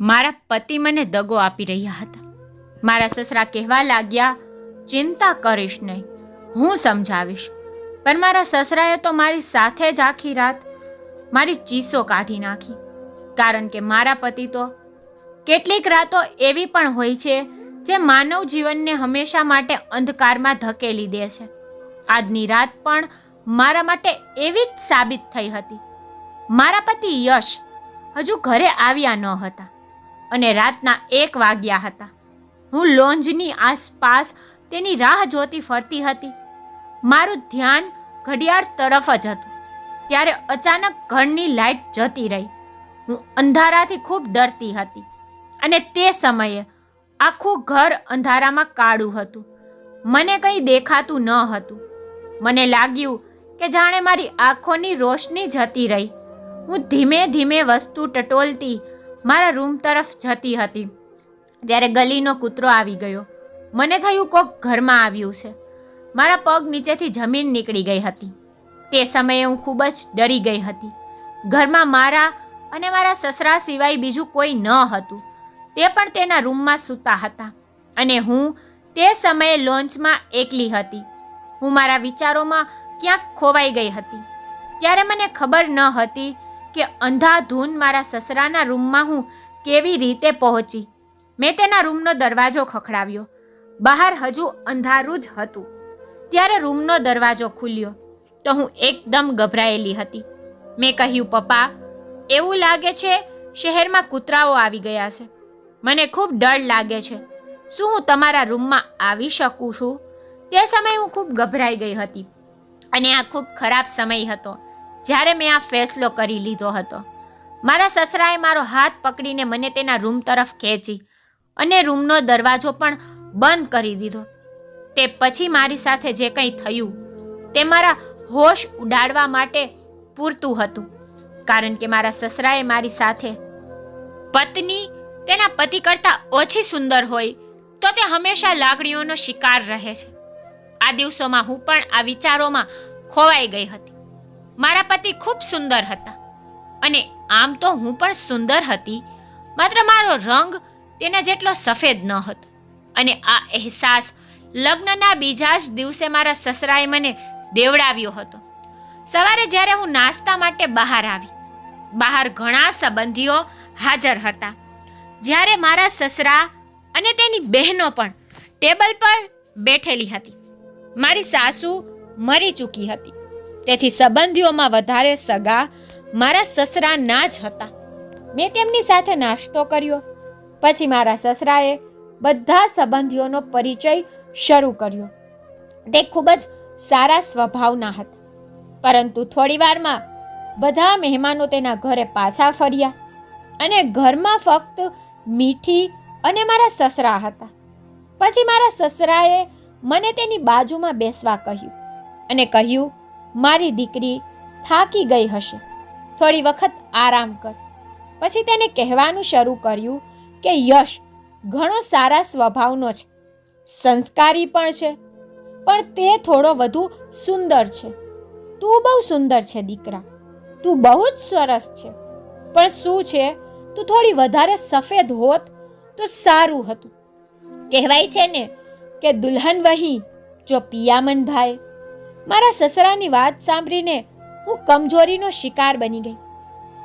મારા પતિ મને દગો આપી રહ્યા હતા. મારા સસરા કહેવા લાગ્યા, ચિંતા કરીશ નહીં, હું સમજાવીશ. પણ મારા સસરાએ તો મારી સાથે જ આખી રાત મારી ચીસો કાઢી નાખી. કારણ કે મારા પતિ તો કેટલીક રાતો એવી પણ હોય છે, જે માનવ જીવનને હંમેશા માટે અંધકારમાં ધકેલી દે છે. આજની રાત પણ મારા માટે એવી જ સાબિત થઈ હતી. મારા પતિ યશ હજુ ઘરે આવ્યા ન હતા. અને રાતના એક વાગ્યા હતા. હું લોન્જની આસપાસ તેની રાહ જોતી ફરતી હતી. મારું ધ્યાન ઘડિયાળ તરફ જ હતું. ત્યારે અચાનક ઘરની લાઈટ જતી રહી. હું અંધારાથી ખૂબ ડરતી હતી અને તે સમયે આખું ઘર અંધારામાં કાળું હતું. મને કંઈ દેખાતું ન હતું. મને લાગ્યું કે જાણે મારી આંખોની રોશની જતી રહી. હું ધીમે ધીમે વસ્તુ ટટોલતી મારા રૂમ તરફ જતી હતી ત્યારે ગલીનો કૂતરો આવી ગયો. મને થયું કોક ઘરમાં આવ્યું છે. મારા પગ નીચેથી જમીન નીકળી ગઈ હતી. તે સમયે હું ખૂબ જ ડરી ગઈ હતી. ઘરમાં મારા અને મારા સસરા સિવાય બીજું કોઈ ન હતું. તે પણ તેના રૂમમાં સૂતા હતા અને હું તે સમયે લોન્ચમાં એકલી હતી. હું મારા વિચારોમાં ક્યાંક ખોવાઈ ગઈ હતી. ત્યારે મને ખબર ન હતી કે અંધાધૂન મારા સસરાના રૂમમાં હું કેવી રીતે પહોંચી? મેં તેના રૂમનો દરવાજો ખખડાવ્યો. બહાર હજુ અંધારું જ હતું. ત્યારે રૂમનો દરવાજો ખુલ્યો તો હું એકદમ ગભરાયેલી હતી. મેં કહ્યું, પપ્પા, એવું લાગે છે શહેરમાં કૂતરાઓ આવી ગયા છે. મને ખૂબ ડર લાગે છે. શું હું તમારા રૂમમાં આવી શકું છું? તે સમયે હું ખૂબ ગભરાઈ ગઈ હતી અને આ ખૂબ ખરાબ સમય હતો. જ્યારે મેં આ ફેસલો કરી લીધો હતો. મારા સસરાએ મારો હાથ પકડીને મને તેના રૂમ તરફ ખેંચી અને રૂમનો દરવાજો પણ બંધ કરી દીધો. તે પછી મારી સાથે જે કંઈ થયું તે મારા હોશ ઉડાડવા માટે પૂરતું હતું. કારણ કે મારા સસરાએ મારી સાથે પત્ની તેના પતિ કરતાં ઓછી સુંદર હોય તો તે હંમેશા લાગણીઓનો શિકાર રહે છે. આ દિવસોમાં હું પણ આ વિચારોમાં ખોવાઈ ગઈ હતી. મારા પતિ ખૂબ સુંદર હતા. અને આમ તો હું પણ સુંદર હતી, માત્ર મારો રંગ તેના જેટલો સફેદ ન હતો. અને આ અહેસાસ લગ્નના બીજા જ દિવસે મારા સસરાએ મને દેવડાવ્યો હતો. સવારે જ્યારે હું નાસ્તા માટે બહાર આવી, બહાર ઘણા સંબંધીઓ હાજર હતા. જ્યારે મારા સસરા અને તેની બહેનો પણ ટેબલ પર બેઠેલી હતી. મારી સાસુ મરી ચૂકી હતી. તેથી સંબંધીઓમાં વધારે સગા મારા સસરાના જ હતા. મેં તેમની સાથે નાસ્તો કર્યો. પછી મારા સસરાએ બધા સંબંધીઓનો પરિચય શરૂ કર્યો. તે ખૂબ જ સારા સ્વભાવના હતા. પરંતુ થોડીવારમાં બધા મહેમાનો તેના ઘરે પાછા ફર્યા અને ઘરમાં ફક્ત મીઠી અને મારા સસરા હતા. પછી મારા સસરાએ મને તેની બાજુમાં બેસવા કહ્યું અને કહ્યું મારી દીકરી થાકી ગઈ હશે. થોડી વખત આરામ કર. પછી તેને કહેવાનું શરૂ કર્યું કે, યશ, ઘણો સારા સ્વભાવનો છે. સંસ્કારી પણ છે, પણ તે થોડો વધુ સુંદર છે. તું બહુ સુંદર છે દીકરા. તું બહુ જ સરસ છે. પણ શું છે? તું થોડી વધારે સફેદ હોત તો સારું હતું. કહેવાય છે ને કે દુલ્હન વહી, જો પિયામન ભાઈ મારા સસરાની વાત સાંભળીને હું કમજોરીનો શિકાર બની ગઈ.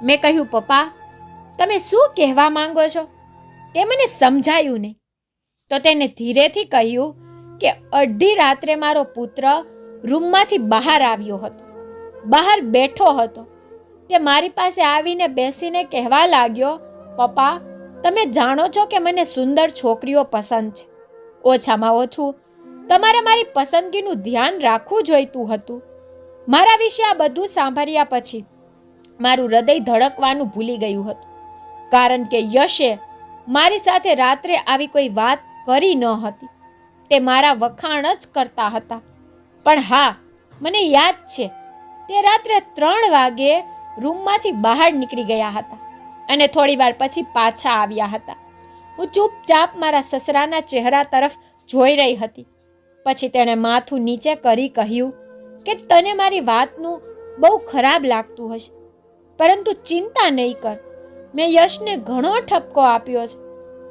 મેં કહ્યું, પપ્પા, તમે શું કહેવા માંગો છો? તે મને સમજાયું નહીં. તો તેને ધીરેથી કહ્યું કે અડધી રાત્રે મારો પુત્ર રૂમમાંથી બહાર આવ્યો હતો. બહાર બેઠો હતો. તે મારી પાસે આવીને બેસીને કહેવા લાગ્યો, પપ્પા, તમે જાણો છો કે મને સુંદર છોકરીઓ પસંદ છે. ઓછામાં ઓછું તમારે મારી પસંદગીનું ધ્યાન રાખવું જોઈતું હતું. મારા વિશે આ બધું સાંભળ્યા પછી મારું હૃદય ધડકવાનું ભૂલી ગયું હતું. કારણ કે યશે મારી સાથે રાત્રે આવી કોઈ વાત કરી ન હતી. તે મારા વખાણ જ કરતા હતા. પણ હા, મને યાદ છે, તે રાત્રે ત્રણ વાગે રૂમમાંથી બહાર નીકળી ગયા હતા અને થોડી વાર પછી પાછા આવ્યા હતા. હું ચૂપચાપ મારા સસરાના ચહેરા તરફ જોઈ રહી હતી. પછી તેણે માથું નીચે કરી કહ્યું કે તને મારી વાતનું બહુ ખરાબ લાગતું હશે, પરંતુ ચિંતા નહીં કર. મેં યશને ઘણો ઠપકો આપ્યો છે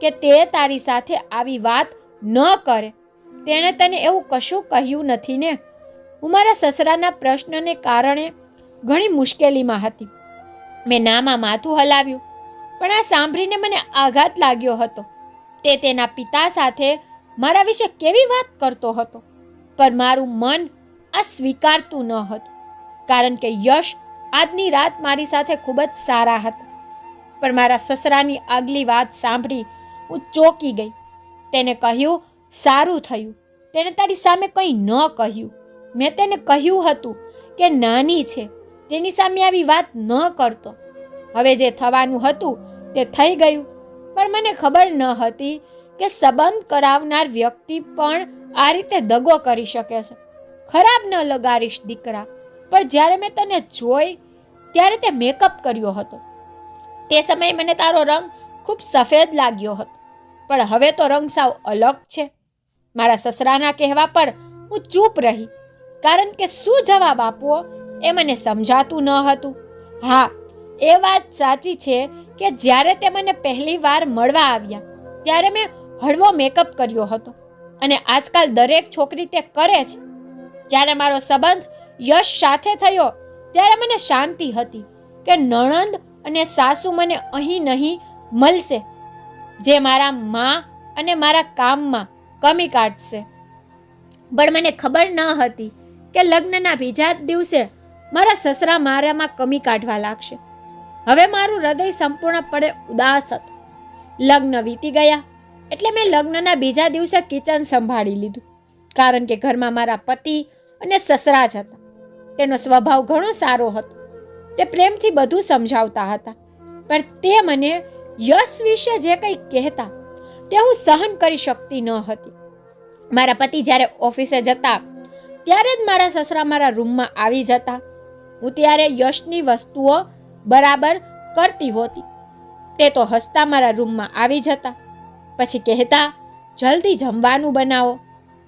કે તે તારી સાથે આવી વાત ન કરે. તેણે તને એવું કશું કહ્યું નથી ને? હું મારા સસરાના પ્રશ્નને કારણે ઘણી મુશ્કેલીમાં હતી. મેં નામાં માથું હલાવ્યું, પણ આ સાંભળીને મને આઘાત લાગ્યો હતો. તે તેના પિતા સાથે મારા વિશે કેવી વાત કરતો હતો? પણ મારું મન આ સ્વીકારતું ન હતું. કારણ કે યશ આજની રાત મારી સાથે ખૂબ જ સારા હતા. પણ મારા સસરાની આગલી વાત સાંભળી હું ચોકી ગઈ. તેને કહ્યું, સારું થયું. તેણે તારી સામે કંઈ ન કહ્યું. મેં તેને કહ્યું હતું કે નાની છે. તેની સામે આવી વાત ન કરતો. હવે જે થવાનું હતું તે થઈ ગયું. પણ મને ખબર ન હતી કે સંબંધ કરાવનાર વ્યક્તિ પણ આ રીતે દગો કરી શકે છે. ખરાબ ન લગાડીશ દીકરા, પણ જ્યારે મેં તને જોઈ, ત્યારે તે મેકઅપ કર્યો હતો. તે સમયે મને તારો રંગ ખૂબ સફેદ લાગ્યો હતો, પણ હવે તો રંગ સાવ અલગ છે. મારા સસરાના કહેવા પર હું ચૂપ રહી, કારણ કે શું જવાબ આપવો એ મને સમજાતું ન હતું. હા, એ વાત સાચી છે કે જ્યારે તે મને પહેલી વાર મળવા આવ્યા, ત્યારે મેં હળવો મેકઅપ કર્યો હતો. અને આજકાલ દરેક છોકરી તે કરે છે. જ્યારે મારો સંબંધ યશ સાથે થયો, ત્યારે મને શાંતિ હતી કે નણંદ અને સાસુ મને અહીં નહીં મળશે, જે મારા મા અને મારા કામમાં કમી કાઢશે. પણ મને ખબર ન હતી કે લગ્નના બીજા દિવસે મારા સસરા મારામાં કમી કાઢવા લાગશે. હવે મારું હૃદય સંપૂર્ણપણે ઉદાસ હતું. લગ્ન વીતી ગયા એટલે મેં લગ્નના બીજા દિવસે કિચન સંભાળી લીધું. કારણ કે ઘરમાં મારા પતિ અને સસરા જ હતા. તેનો સ્વભાવ ઘણો સારો હતો. તે પ્રેમથી બધું સમજાવતા હતા. પણ તે મને યશ વિશે જે કંઈ કહેતા, તે હું સહન કરી શકતી ન હતી. મારા પતિ જ્યારે ઓફિસે જતા, ત્યારે જ મારા સસરા મારા રૂમમાં આવી જતા. હું ત્યારે યશની વસ્તુઓ બરાબર કરતી હોતી. તે તો હસતા મારા રૂમમાં આવી જતા. પછી કહેતા, જલ્દી જમવાનું બનાવો.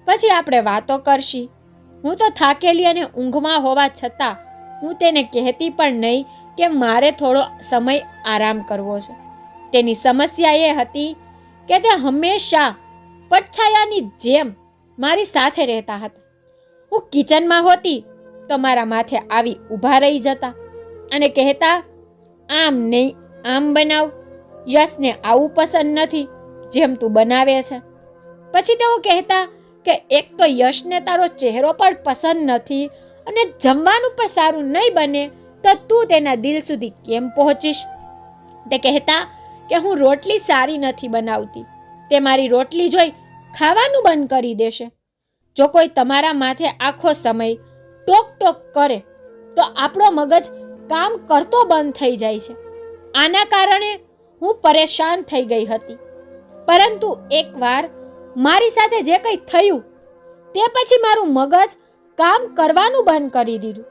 પછી આપણે વાતો કરશી. હું તો થાકેલી અને ઊંઘમાં હોવા છતાં, હું તેને કહેતી પણ નહીં કે મારે થોડો સમય આરામ કરવો છે. તેની સમસ્યા એ હતી કે તે હંમેશા પડછાયાની જેમ મારી સાથે રહેતા હતા. હું કિચનમાં હોતી તો મારા માથે આવી ઊભા રહી જતા અને કહેતા, આમ નહીં, આમ બનાવ. યશને આવું પસંદ નથી. જેમ તું બનાવે છે. પછી તેઓ કહેતા કે એક તો યશને તારો ચહેરો પણ પસંદ નથી અને જમવાનું પણ સારું નહીં બને તો તું તેના દિલ સુધી કેમ પહોંચીશ? તે કહેતા કે હું રોટલી સારી નથી બનાવતી. તે મારી રોટલી જોઈ ખાવાનું બંધ કરી દેશે. જો કોઈ તમારા માથે આખો સમય ટોક ટોક કરે, તો આપણો મગજ કામ કરતો બંધ થઈ જાય છે. આના કારણે હું પરેશાન થઈ ગઈ હતી. પરંતુ એકવાર મારી સાથે જે કંઈ થયું, તે પછી મારું મગજ કામ કરવાનું બંધ કરી દીધું.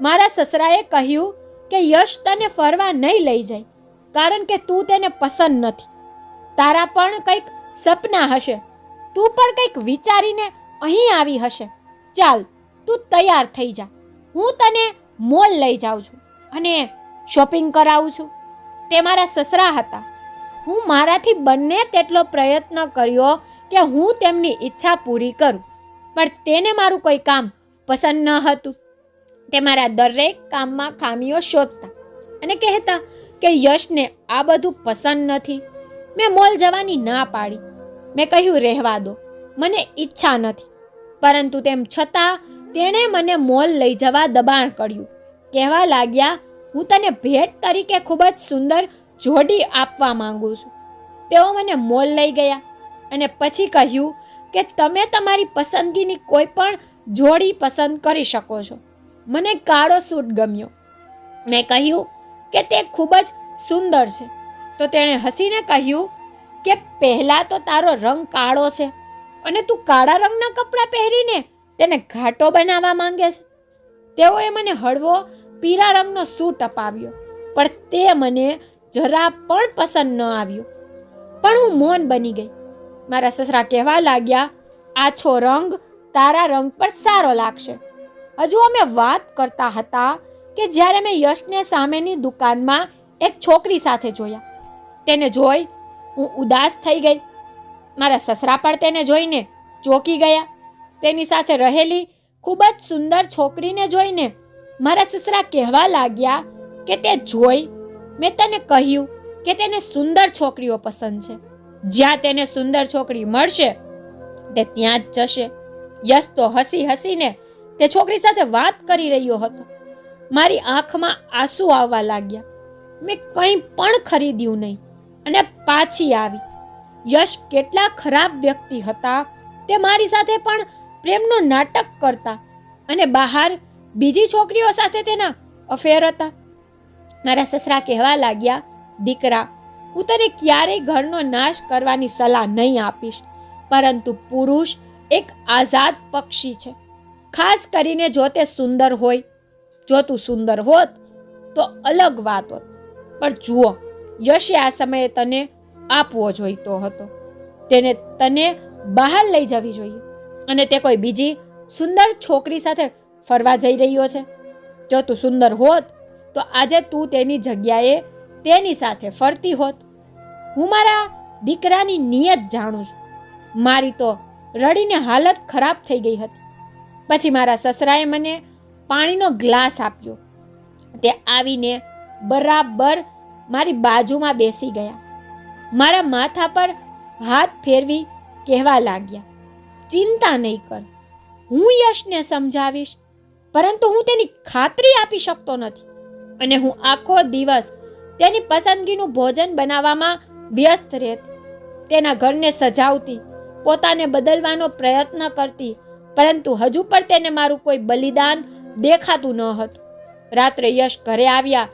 મારા સસરાએ કહ્યું કે યશ તને ફરવા નહીં લઈ જાય, કારણ કે તું તેને પસંદ નથી. તારા પણ કંઈક સપના હશે. તું પણ કંઈક વિચારીને અહીં આવી હશે. ચાલ, તું તૈયાર થઈ જા. હું તને મોલ લઈ જાઉં છું અને શોપિંગ કરાવું છું. તે મારા સસરા હતા. હું મારાથી બંને તેટલો પ્રયત્ન કર્યો કે હું તેમની ઈચ્છા પૂરી કરું. પણ તેને મારું કોઈ કામ પસંદ ન હતું. તે મારા દરેક કામમાં ખામીઓ શોધતા અને કહેતા કે યશને આ બધું પસંદ નથી. મેં મોલ જવાની ના પાડી. મેં કહ્યું, રહેવા દો. મને ઈચ્છા નથી. પરંતુ તેમ છતાં તેણે મને મોલ લઈ જવા દબાણ કર્યું. કહેવા લાગ્યા, હું તને ભેટ તરીકે ખૂબ જ સુંદર જોડી આપવા માંગુ છું. તેઓ મને મોલ લઈ ગયા અને પછી કહ્યું કે તમે તમારી પસંદગીની કોઈ પણ જોડી પસંદ કરી શકો છો. મને કાળો સૂટ ગમ્યો. મેં કહ્યું કે તે ખૂબ જ સુંદર છે. તો તેણે હસીને કહ્યું કે પહેલાં તો તારો રંગ કાળો છે અને તું કાળા રંગના કપડાં પહેરીને તેને ઘાટો બનાવવા માંગે છે. તેઓએ મને હળવો પીળા રંગનો સૂટ અપાવ્યો, પણ તે મને જરા પણ પસંદ ન આવ્યું. પણ હું મૌન બની ગઈ. મારા સસરા કહેવા લાગ્યા આછો રંગ, તારા રંગ પર સારો લાગશે. હજુ અમે વાત કરતા હતા કે જ્યારે મેં યશને સામેની દુકાનમાં એક છોકરી સાથે જોયા. તેને જોઈ હું ઉદાસ થઈ ગઈ. મારા સસરા પણ તેને જોઈને ચોકી ગયા. તેની સાથે રહેલી ખૂબ જ સુંદર છોકરીને જોઈને મારા સસરા કહેવા લાગ્યા કે તે જોઈ મેં તને કહ્યું કે તેને સુંદર છોકરીઓ પસંદ છે. જ્યાં તેને સુંદર છોકરી મળશે, તે ત્યાં જ જશે. યશ તો હસી હસીને તે છોકરી સાથે વાત કરી રહ્યો હતો. મારી આંખમાં આંસુ આવવા લાગ્યા. મેં કંઈ પણ ખરીદ્યું નહીં અને પાછી આવી. યશ કેટલા ખરાબ વ્યક્તિ હતા, તે મારી સાથે પણ પ્રેમનું નાટક કરતા અને બહાર બીજી છોકરીઓ સાથે તેના અફેર હતા. મારા સસરા કહેવા લાગ્યા, દીકરા, હું તને ક્યારેય ઘરનો નાશ કરવાની સલાહ નહીં આપીશ, પરંતુ પુરુષ એક આઝાદ પક્ષી છે. ખાસ કરીને જો તે સુંદર હોય, જો તું સુંદર હોત, તો અલગ વાત હોત. પણ જુઓ, યશે આ સમયે તને આપવો જોઈતો હતો. તેને તને બહાર લઈ જવી જોઈએ અને તે કોઈ બીજી સુંદર છોકરી સાથે ફરવા જઈ રહ્યો છે. જો તું સુંદર હોત તો આજે તું તેની જગ્યાએ તેની સાથે ફરતી હોત. હું મારા દીકરાની નિયત જાણું છું. મારી તો રડીને હાલત ખરાબ થઈ ગઈ હતી. પછી મારા સસરાએ મને પાણીનો ગ્લાસ આપ્યો. તે આવીને બરાબર મારી બાજુમાં બેસી ગયા. મારા માથા પર હાથ ફેરવી કહેવા લાગ્યા, ચિંતા નહીં કર. હું યશને સમજાવીશ, પરંતુ હું તેની ખાતરી આપી શકતો નથી. અને હું આખો દિવસ તેની પસંદગીનું ભોજન બનાવવામાં વ્યસ્ત રહેતી. તેના ઘરને સજાવતી, પોતાને બદલવાનો પ્રયત્ન કરતી, પરંતુ હજુ પણ તેને મારું કોઈ બલિદાન દેખાતું ન હતું. રાત્રે યશ ઘરે આવ્યા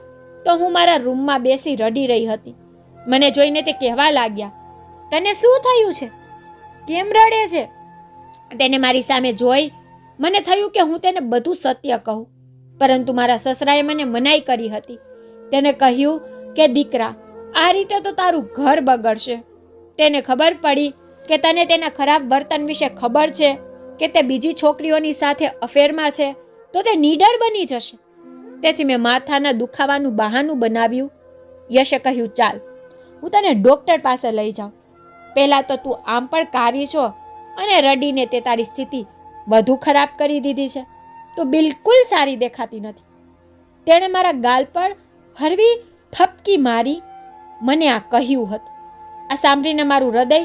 તો હું મારા રૂમમાં બેસી રડી રહી હતી. મને જોઈને તે કહેવા લાગ્યા, તને શું થયું છે? કેમ રડે છે? તેને મારી સામે જોઈ મને થયું કે હું તેને બધું સત્ય કહું. પરંતુ મારા સસરાએ મને મનાઈ કરી હતી. તેને કહ્યું કે, દીકરા, આ રીતે તો તારું ઘર બગડશે. તેને ખબર પડી કે તને તેના ખરાબ વર્તન વિશે ખબર છે કે તે બીજી છોકરીઓની સાથે અફેરમાં છે તો તે નીડર બની જશે. તેથી મેં માથાના દુખાવાનું બહાનું બનાવ્યું. યશે કહ્યું, ચાલ, હું તને ડૉક્ટર પાસે લઈ જાઉં. પહેલાં તો તું આમ પણ કારી છો અને રડીને તે તારી સ્થિતિ વધુ ખરાબ કરી દીધી છે. તો બિલકુલ સારી દેખાતી નથી. તેણે મારા ગાલ પર હરવી થપકી મારી મને આ કહ્યું હતું. આ સાંભળીને મારું હૃદય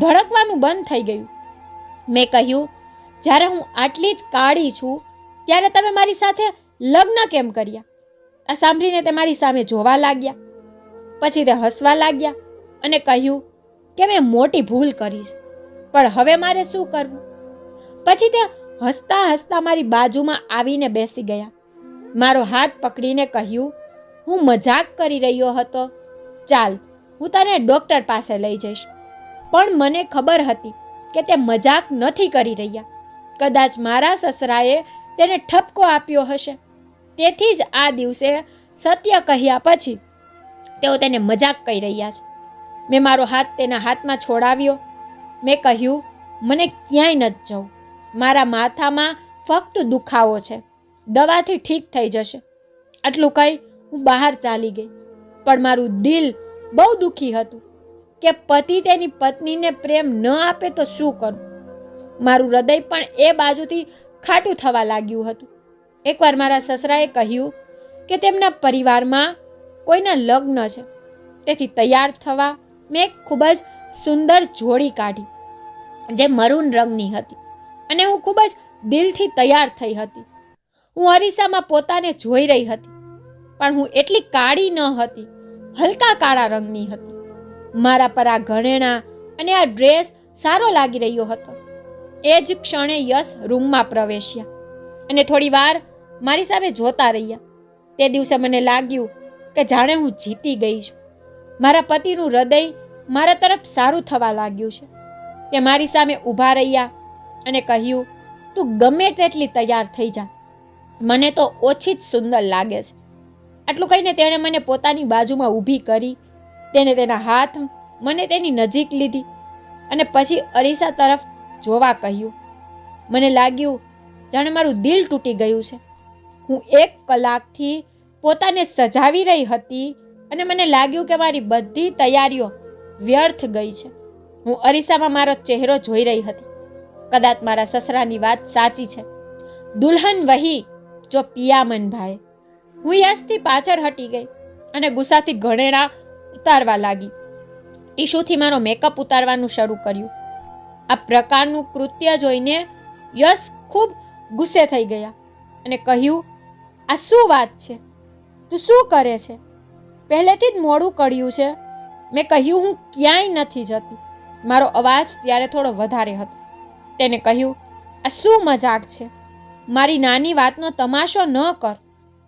ધડકવાનું બંધ થઈ ગયું. મેં કહ્યું, જ્યારે હું આટલી જ કાળી છું, ત્યારે તમે મારી સાથે લગ્ન કેમ કર્યા? આ સાંભળીને તે મારી સામે જોવા લાગ્યા. પછી તે હસવા લાગ્યા અને કહ્યું, કે મેં મોટી ભૂલ કરી છે, પણ હવે મારે શું કરવું? પછી તે હસતા હસતા મારી બાજુમાં આવીને બેસી ગયા. મારો હાથ પકડીને કહ્યું, હું મજાક કરી રહ્યો હતો. ચાલ, હું તને ડૉક્ટર પાસે લઈ જઈશ. પણ મને ખબર હતી કે તે મજાક નથી કરી રહ્યા. કદાચ મારા સસરાએ તેને ઠપકો આપ્યો હશે. તેથી જ આ દિવસે સત્ય કહ્યા પછી તેઓ તેને મજાક કહી રહ્યા છે. મેં મારો હાથ તેના હાથમાં છોડાવ્યો. મેં કહ્યું, મને ક્યાંય નથી જવું. મારા માથામાં ફક્ત દુખાવો છે. દવાથી ઠીક થઈ જશે. આટલું કહી હું બહાર ચાલી ગઈ. પણ મારું દિલ બહુ દુઃખી હતું કે પતિ તેની પત્નીને પ્રેમ ન આપે તો શું કરું? મારું હૃદય પણ એ બાજુથી ખાટું થવા લાગ્યું હતું. એકવાર મારા સસરાએ કહ્યું કે તેમના પરિવારમાં કોઈના લગ્ન છે. તેથી તૈયાર થવા મેં એક ખૂબ જ સુંદર જોડી કાઢી, જે મરૂન રંગની હતી. અને હું ખૂબ જ દિલથી તૈયાર થઈ હતી. હું અરીસામાં પોતાને જોઈ રહી હતી, પણ હું એટલી કાળી ન હતી, હલકા કાળા રંગની હતી. મારા પર આ ઘરેણા અને આ ડ્રેસ સારો લાગી રહ્યો હતો. એ જ ક્ષણે યશ રૂમમાં પ્રવેશ્યા અને થોડી વાર મારી સામે જોતા રહ્યા. તે દિવસે મને લાગ્યું કે જાણે હું જીતી ગઈ છું. મારા પતિનું હૃદય મારા તરફ સારું થવા લાગ્યું છે. તે મારી સામે ઊભા રહ્યા અને કહ્યું, તું ગમે તેટલી તૈયાર થઈ જા. મને તો ઓછી જ સુંદર લાગે છે. આટલું કહીને તેણે મને પોતાની બાજુમાં ઊભી કરી, તેને તેના હાથ, મને તેની નજીક લીધી અને પછી અરીસા તરફ જોવા કહ્યું, મને લાગ્યું જાણે મારું દિલ તૂટી ગયું છે. હું એક કલાકથી પોતાને સજાવી રહી હતી અને મને લાગ્યું કે મારી બધી તૈયારીઓ વ્યર્થ ગઈ છે. હું અરીસામાં મારો ચહેરો જોઈ રહી હતી. કદાચ મારા સસરાની વાત સાચી છે. દુલ્હન વહી, જો પિયામન ભાઈ. હું યશથી પાછળ હટી ગઈ અને ગુસ્સાથી ઘણેડા ઉતારવા લાગી. ટીશુથી મારો મેકઅપ ઉતારવાનું શરૂ કર્યું. આ પ્રકારનું કૃત્ય જોઈને યશ ખૂબ ગુસ્સે થઈ ગયા અને કહ્યું, આ શું વાત છે? તું શું કરે છે? પહેલેથી જ મોડું કર્યું છે. મેં કહ્યું, હું ક્યાંય નથી જતી. મારો અવાજ ત્યારે થોડો વધારે હતો. તેને કહ્યું, આ શું મજાક છે? મારી નાની વાતનો તમાશો ન કર.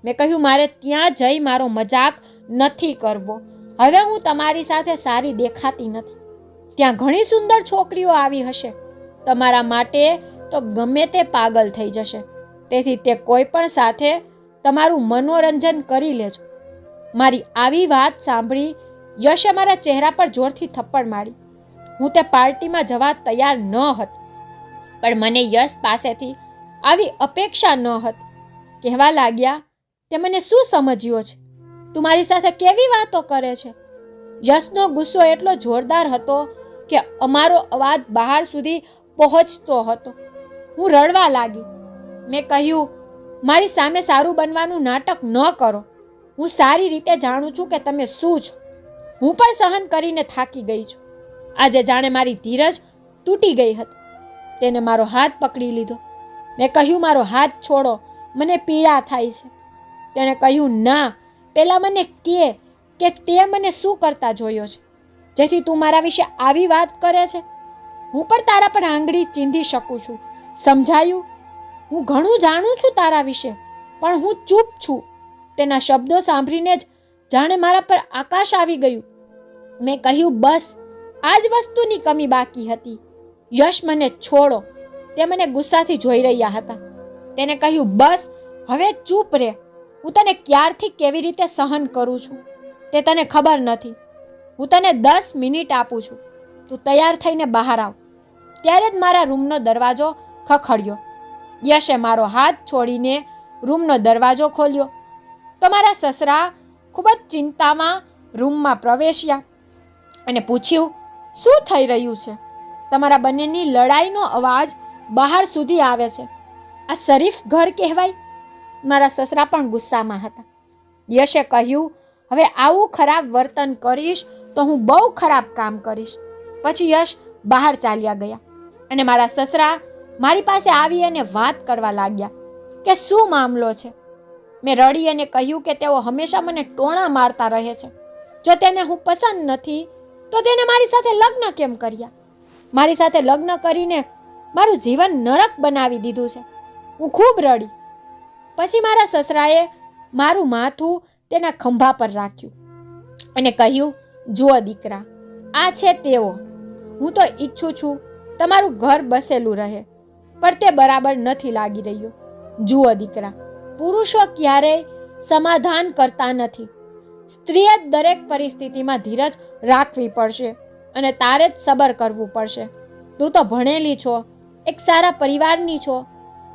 મેં કહ્યું, મારે ત્યાં જઈ મારો મજાક નથી કરવો. હવે હું તમારી સાથે સારી દેખાતી નથી. ત્યાં ઘણી સુંદર છોકરીઓ આવી હશે. તમારા માટે તો ગમે તે પાગલ થઈ જશે. તેથી તે કોઈ પણ સાથે તમારું મનોરંજન કરી લેજો. મારી આવી વાત સાંભળી યશે મારા ચહેરા પર જોરથી થપ્પડ મારી. હું તે પાર્ટીમાં જવા તૈયાર ન હતી. પણ મને યશ પાસેથી આવી અપેક્ષા ન હતી. કહેવા લાગ્યા, તે મને શું સમજ્યો છે? તું મારી સાથે કેવી વાતો કરે છે? યશનો ગુસ્સો એટલો જોરદાર હતો કે અમારો અવાજ બહાર સુધી પહોંચતો હતો. હું રડવા લાગી. મેં કહ્યું, મારી સામે સારું બનવાનું નાટક ન કરો. હું સારી રીતે જાણું છું કે તમે શું છો. હું પણ સહન કરીને થાકી ગઈ છું. આજે જાણે મારી ધીરજ તૂટી ગઈ હતી. તેને મારો હાથ પકડી લીધો. મેં કહ્યું, મારો હાથ છોડો. મને પીડા થાય છે. તેણે કહ્યું, ના પહેલાં મને કે કે તે મને શું કરતા જોયો છે? જેથી તું મારા વિશે આવી વાત કરે છે? હું પણ તારા પર આંગળી ચીંધી શકું છું. સમજાયું? હું ઘણું જાણું છું તારા વિશે, પણ હું ચૂપ છું. તેના શબ્દો સાંભળીને જ જાણે મારા પર આકાશ આવી ગયું. મેં કહ્યું, બસ, આ જ વસ્તુની કમી બાકી હતી. યશ મને છોડો. તે મને ગુસ્સાથી જોઈ રહ્યા હતા. તેને કહ્યું, બસ, હવે ચૂપ રહે હું તને ક્યારથી કેવી રીતે સહન કરું છું? તે તને ખબર નથી. હું તને દસ મિનિટ આપું છું. તું તૈયાર થઈને બહાર આવ. ત્યારે જ મારા રૂમનો દરવાજો ખખડ્યો. યશે મારો હાથ છોડીને રૂમનો દરવાજો ખોલ્યો. તો મારા સસરા ખૂબ જ ચિંતામાં રૂમમાં પ્રવેશ્યા અને પૂછ્યું, શું થઈ રહ્યું છે? તમારા બંનેની લડાઈનો અવાજ બહાર સુધી આવે છે. આ શરીફ ઘર કહેવાય. મારા સસરા પણ ગુસ્સામાં હતા. યશે કહ્યું, હવે આવું ખરાબ વર્તન કરીશ તો હું બહુ ખરાબ કામ કરીશ. પછી યશ બહાર ચાલ્યા ગયા અને મારા સસરા મારી પાસે આવી અને વાત કરવા લાગ્યા કે શું મામલો છે? મેં રડી અને કહ્યું કે તેઓ હંમેશા મને ટોણા મારતા રહે છે. જો તેને હું પસંદ નથી, તો તેને મારી સાથે લગ્ન કેમ કર્યા? મારી સાથે લગ્ન કરીને મારું જીવન નરક બનાવી દીધું છે. હું ખૂબ રડી. પછી મારા સસરાએ મારું માથું તેના ખંભા પર રાખ્યું અને કહ્યું, જુઓ દીકરા, આ છે તેઓ. હું તો ઈચ્છું છું તમારું ઘર બસેલું રહે, પણ તે બરાબર નથી લાગી રહ્યું. જુઓ દીકરા, પુરુષો ક્યારેય સમાધાન કરતા નથી. સ્ત્રીએ દરેક પરિસ્થિતિમાં ધીરજ રાખવી પડશે. અને તારે જ સબર કરવું પડશે. તું તો ભણેલી છો, એક સારા પરિવારની છો,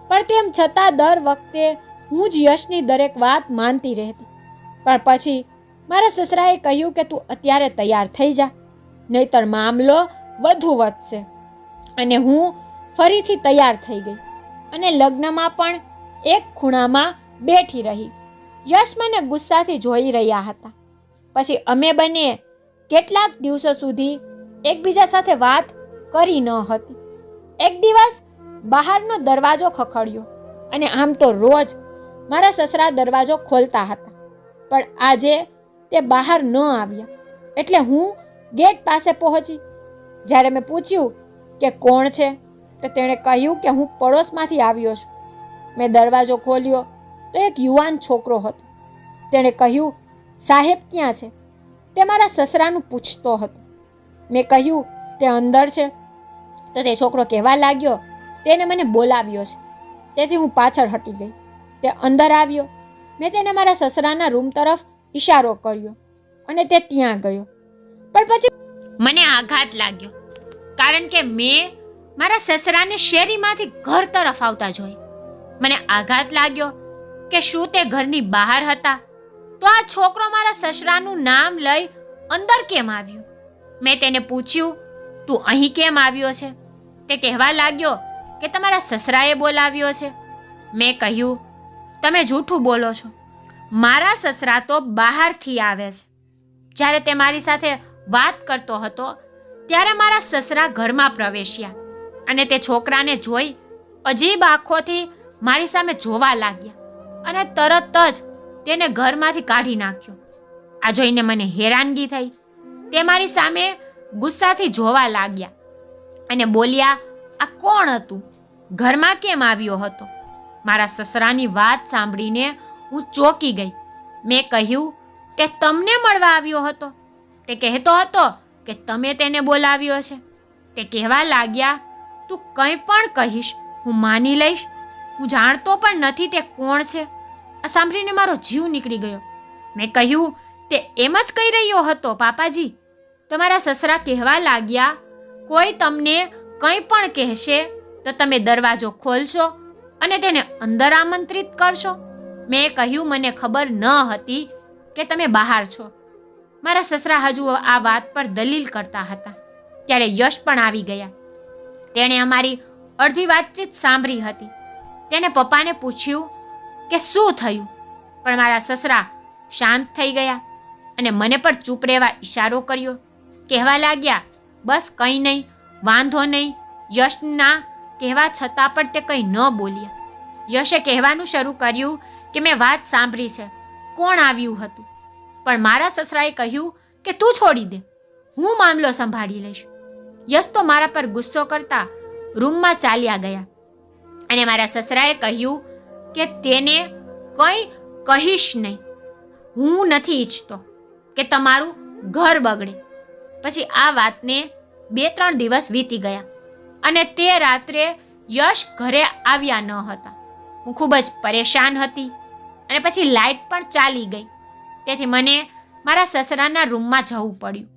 પણ તેમ છતાં દર વખતે હું જ યશની દરેક વાત માનતી રહેતી. પણ પછી મારા સસરાએ કહ્યું કે તું અત્યારે તૈયાર થઈ જા, નહીતર મામલો વધુ વધશે. અને હું ફરીથી તૈયાર થઈ ગઈ. અને લગ્નમાં પણ એક ખૂણામાં બેઠી રહી. યશ મને ગુસ્સાથી જોઈ રહ્યા હતા. પછી અમે બંને કેટલાક દિવસો સુધી એકબીજા સાથે વાત કરી ન હતી. એક દિવસ બહારનો દરવાજો ખખડ્યો અને આમ તો રોજ મારા સસરા દરવાજો ખોલતા હતા. પણ આજે તે બહાર ન આવ્યા. એટલે હું ગેટ પાસે પહોંચી. જ્યારે મેં પૂછ્યું કે કોણ છે, તો તેણે કહ્યું કે હું પડોશમાંથી આવ્યો છું. મેં દરવાજો ખોલ્યો તો એક યુવાન છોકરો હતો. તેણે કહ્યું, સાહેબ ક્યાં છે? તે મારા સસરાનું પૂછતો હતો. મેં કહ્યું, તે અંદર છે. તો તે છોકરો કહેવા લાગ્યો, તેને મને બોલાવ્યો છે. તેથી હું પાછળ હટી ગઈ. તે અંદર આવ્યો. મેં તેને મારા સસરાના રૂમ તરફ ઈશારો કર્યો અને તે ત્યાં ગયો. પણ પછી મને આઘાત લાગ્યો, કારણ કે મેં મારા સસરાને શેરીમાંથી ઘર તરફ આવતા જોઈ. મને આઘાત લાગ્યો કે શું તે ઘરની બહાર હતા? તો આ છોકરો મારા સસરાનું નામ લઈ અંદર કેમ આવ્યો? મેં તેને પૂછ્યું, તું અહીં કેમ આવ્યો છે? તે કહેવા લાગ્યો કે તમારા સસરાએ બોલાવ્યો છે. મેં કહ્યું, તમે જૂઠું બોલો છો. મારા સસરા તો બહારથી આવે છે. જ્યારે તે મારી સાથે વાત કરતો હતો, ત્યારે મારા સસરા ઘરમાં પ્રવેશ્યા અને તે છોકરાને જોઈ અજીબ આંખોથી મારી સામે જોવા લાગ્યા અને તરત જ તેને ઘરમાંથી કાઢી નાખ્યો. આ જોઈને મને હેરાનગી થઈ. તે મારી સામે ગુસ્સાથી જોવા લાગ્યા અને બોલ્યા, આ કોણ હતું? ઘરમાં કેમ આવ્યો હતો? મારા સસરાની વાત સાંભળીને હું ચોંકી ગઈ. મેં કહ્યું, તે તમને મળવા આવ્યો હતો? તે કહેતો હતો કે, તમે તેને બોલાવ્યો છે તે કહેવા લાગ્યા, તું કંઈ પણ કહીશ, હું માની લઈશ. હું જાણતો પણ નથી તે કોણ છે. આ સાંભળીને મારો જીવ નીકળી ગયો. મેં કહ્યું તે એમ જ કહી રહ્યો હતો પાપાજી તમારા સસરા કહેવા લાગ્યા, કોઈ તમને કંઈ પણ કહેશે તો તમે દરવાજો ખોલશો અને તેને અંદર આમંત્રિત કરશો. મેં કહ્યું, મને ખબર ન હતી કે તમે બહાર છો. મારા સસરા હજુ આ વાત પર દલીલ કરતા હતા. ત્યારે યશ પણ આવી ગયા. તેણે અમારી અડધી વાતચીત સાંભળી હતી. તેને પપ્પાને પૂછ્યું કે શું થયું? પણ મારા સસરા શાંત થઈ ગયા. અને મને પણ ચૂપ રહેવા ઈશારો કર્યો. કહેવા લાગ્યા, બસ કંઈ નહીં, વાંધો નહીં. યશ ના કહેવા છતાં પણ તે કંઈ ન બોલ્યા. યશે કહેવાનું શરૂ કર્યું કે મેં વાત સાંભળી છે, કોણ આવ્યું હતું? પણ મારા સસરાએ કહ્યું કે તું છોડી દે, હું મામલો સંભાળી લઈશ. યશ તો મારા પર ગુસ્સો કરતા રૂમમાં ચાલ્યા ગયા અને મારા સસરાએ કહ્યું કે તેને કંઈ કહીશ નહીં. હું નથી ઈચ્છતો. કે તમારું ઘર બગડે. પછી આ વાતને બે ત્રણ દિવસ વીતી ગયા અને તે રાત્રે યશ ઘરે આવ્યા ન હતા. હું ખૂબ જ પરેશાન હતી અને પછી લાઇટ પણ ચાલી ગઈ. તેથી મને મારા સસરાના રૂમમાં જવું પડ્યું.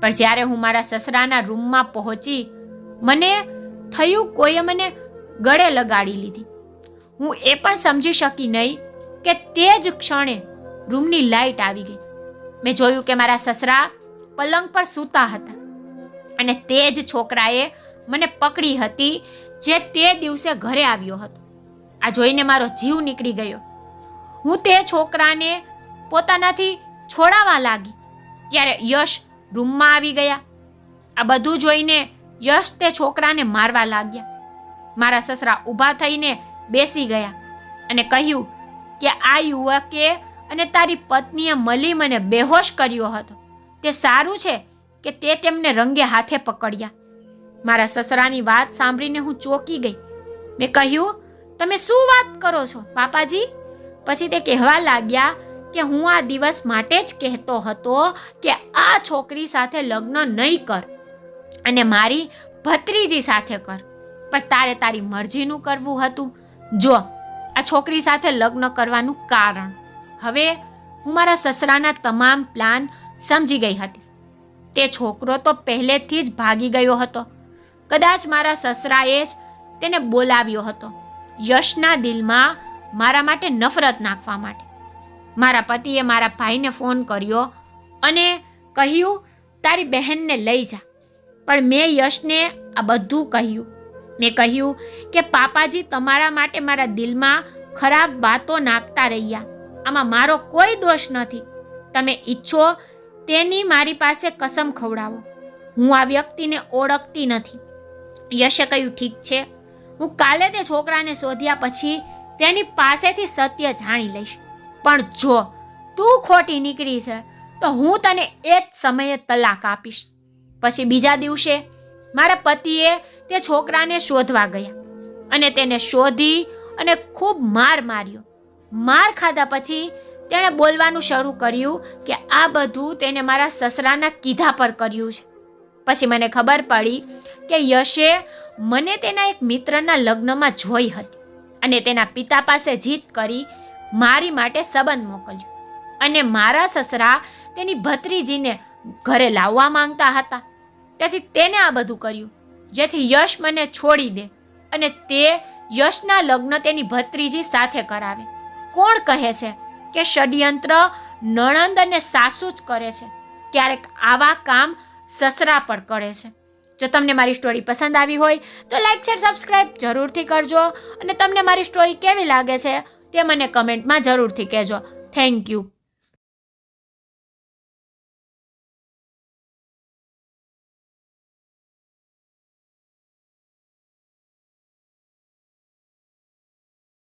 પણ જ્યારે હું મારા સસરાના રૂમમાં પહોંચી, મને થયું કોઈએ મને ગળે લગાડી લીધી. હું એ પણ સમજી શકી નહીં કે તે જ ક્ષણે રૂમની લાઇટ આવી ગઈ. મેં જોયું કે મારા સસરા પલંગ પર સૂતા હતા અને તે જ છોકરાએ મને પકડી હતી જે તે દિવસે ઘરે આવ્યો હતો. આ જોઈને મારો જીવ નીકળી ગયો. હું તે છોકરાને પોતાનાથી છોડાવા લાગી ત્યારે યશ રૂમમાં આવી ગયા. આ બધું જોઈને યશ તે છોકરાને મારવા લાગ્યા. મારા સસરા ઊભા થઈને બેસી ગયા અને કહ્યું કે આ યુવકે અને તારી પત્નીએ મળી મને બેહોશ કર્યો હતો. તે સારું છે કે તે તેમને રંગે હાથે પકડ્યા. મારા સસરાની વાત સાંભળીને હું ચોકી ગઈ. મેં કહ્યું, તમે શું વાત કરો છો, પાપાજી? પછી તે કહેવા લાગ્યા કે હું આ દિવસ માટે જ કહેતો હતો કે આ છોકરી સાથે લગ્ન નહીં કર અને મારી ભત્રીજી સાથે કર. પણ તારે તારી મરજીનું કરવું હતું. જો, આ છોકરી સાથે લગ્ન કરવાનું કારણ હવે હું મારા સસરાના તમામ પ્લાન સમજી ગઈ હતી. તે છોકરો તો પહેલેથી જ ભાગી ગયો હતો. કદાચ મારા સસરાએ જ તેને બોલાવ્યો હતો. યશના દિલમાં મારા માટે નફરત નાખવા માટે. મારા પતિએ મારા ભાઈને ફોન કર્યો અને કહ્યું, તારી બહેનને લઈ જા. પણ મેં યશને આ બધું કહ્યું. મેં કહ્યું કે, પાપાજી, તમારા માટે મારા દિલમાં ખરાબ વાતો નાખતા રહ્યા. આમાં મારો કોઈ દોષ નથી. તમે ઈચ્છો તેની મારી પાસે કસમ ખવડાવો. હું આ વ્યક્તિને ઓળખતી નથી. યશે કહ્યું, ઠીક છે. હું કાલે તે છોકરાને શોધ્યા પછી તેની પાસેથી સત્ય જાણી લઈશ. પણ જો તું ખોટી નીકળી છે, તો હું તને એ જ સમયે તલાક આપીશ. પછી બીજા દિવસે મારા પતિએ તે છોકરાને શોધવા ગયા અને તેને શોધી અને ખૂબ માર માર્યો. માર ખાધા પછી તેણે બોલવાનું શરૂ કર્યું કે આ બધું તેને મારા સસરાના કીધા પર કર્યું છે. પછી મને ખબર પડી કે યશે મને તેના એક મિત્રના લગ્નમાં જોઈ હતી અને તેના પિતા પાસે જીત કરી મારી માટે સંબંધ મોકલ્યો અને મારા સસરા તેની ભત્રીજીને ઘરે લાવવા માંગતા હતા. તેથી તેને આ બધું કર્યું, જેથી યશ મને છોડી દે અને તે યશના લગ્ન તેની ભત્રીજી સાથે કરાવે. કોણ કહે છે કે ષડયંત્ર નણંદ અને સાસુ જ કરે છે? ક્યારેક આવા કામ સસરા પર કરે છે. જો તમને મારી સ્ટોરી પસંદ આવી હોય, તો લાઈક શેર સબસ્ક્રાઈબ જરૂરથી કરજો. અને તમને મારી સ્ટોરી કેવી લાગે છે તે મને કમેન્ટમાં જરૂરથી કહેજો. Thank you